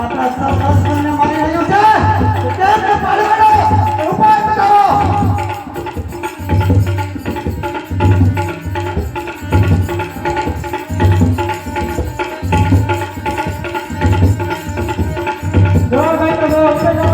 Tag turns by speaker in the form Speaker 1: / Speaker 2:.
Speaker 1: Papa, stop us from the Lord for that.